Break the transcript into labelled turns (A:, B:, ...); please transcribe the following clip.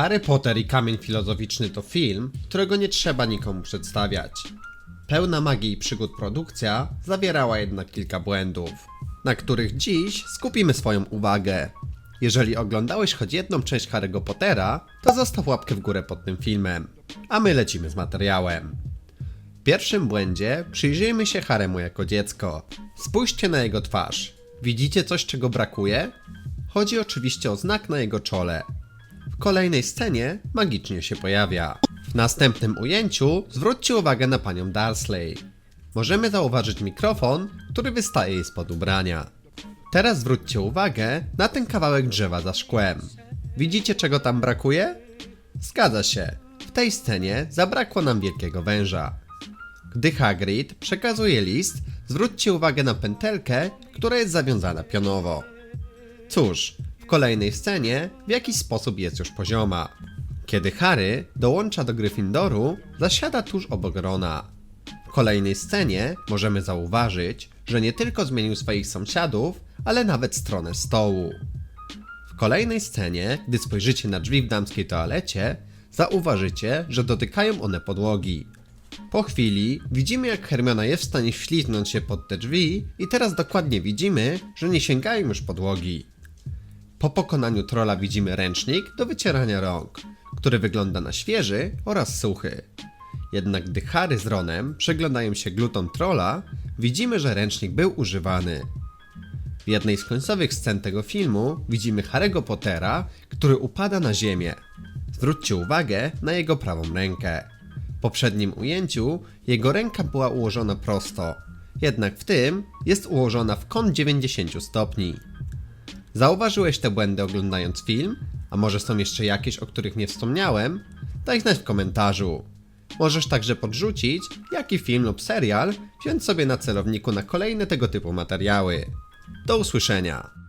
A: Harry Potter i Kamień Filozoficzny to film, którego nie trzeba nikomu przedstawiać. Pełna magii i przygód produkcja zawierała jednak kilka błędów, na których dziś skupimy swoją uwagę. Jeżeli oglądałeś choć jedną część Harry'ego Pottera, to zostaw łapkę w górę pod tym filmem, a my lecimy z materiałem. W pierwszym błędzie przyjrzyjmy się Haremu jako dziecko. Spójrzcie na jego twarz. Widzicie coś, czego brakuje? Chodzi oczywiście o znak na jego czole. Kolejnej scenie magicznie się pojawia. W następnym ujęciu zwróćcie uwagę na panią Dursley. Możemy zauważyć mikrofon, który wystaje jej spod ubrania. Teraz zwróćcie uwagę na ten kawałek drzewa za szkłem. Widzicie czego tam brakuje? Zgadza się. W tej scenie zabrakło nam wielkiego węża. Gdy Hagrid przekazuje list, zwróćcie uwagę na pętelkę, która jest zawiązana pionowo. Cóż, kolejnej scenie w jakiś sposób jest już pozioma. Kiedy Harry dołącza do Gryffindoru, zasiada tuż obok Rona. W kolejnej scenie możemy zauważyć, że nie tylko zmienił swoich sąsiadów, ale nawet stronę stołu. W kolejnej scenie, gdy spojrzycie na drzwi w damskiej toalecie, zauważycie, że dotykają one podłogi. Po chwili widzimy jak Hermiona jest w stanie wślizgnąć się pod te drzwi i teraz dokładnie widzimy, że nie sięgają już podłogi. Po pokonaniu trola widzimy ręcznik do wycierania rąk, który wygląda na świeży oraz suchy. Jednak gdy Harry z Ronem przyglądają się glutom trola, widzimy, że ręcznik był używany. W jednej z końcowych scen tego filmu widzimy Harry'ego Pottera, który upada na ziemię. Zwróćcie uwagę na jego prawą rękę. W poprzednim ujęciu jego ręka była ułożona prosto, jednak w tym jest ułożona w kąt 90 stopni. Zauważyłeś te błędy oglądając film? A może są jeszcze jakieś, o których nie wspomniałem? Daj znać w komentarzu. Możesz także podrzucić, jaki film lub serial wziąć sobie na celowniku na kolejne tego typu materiały. Do usłyszenia.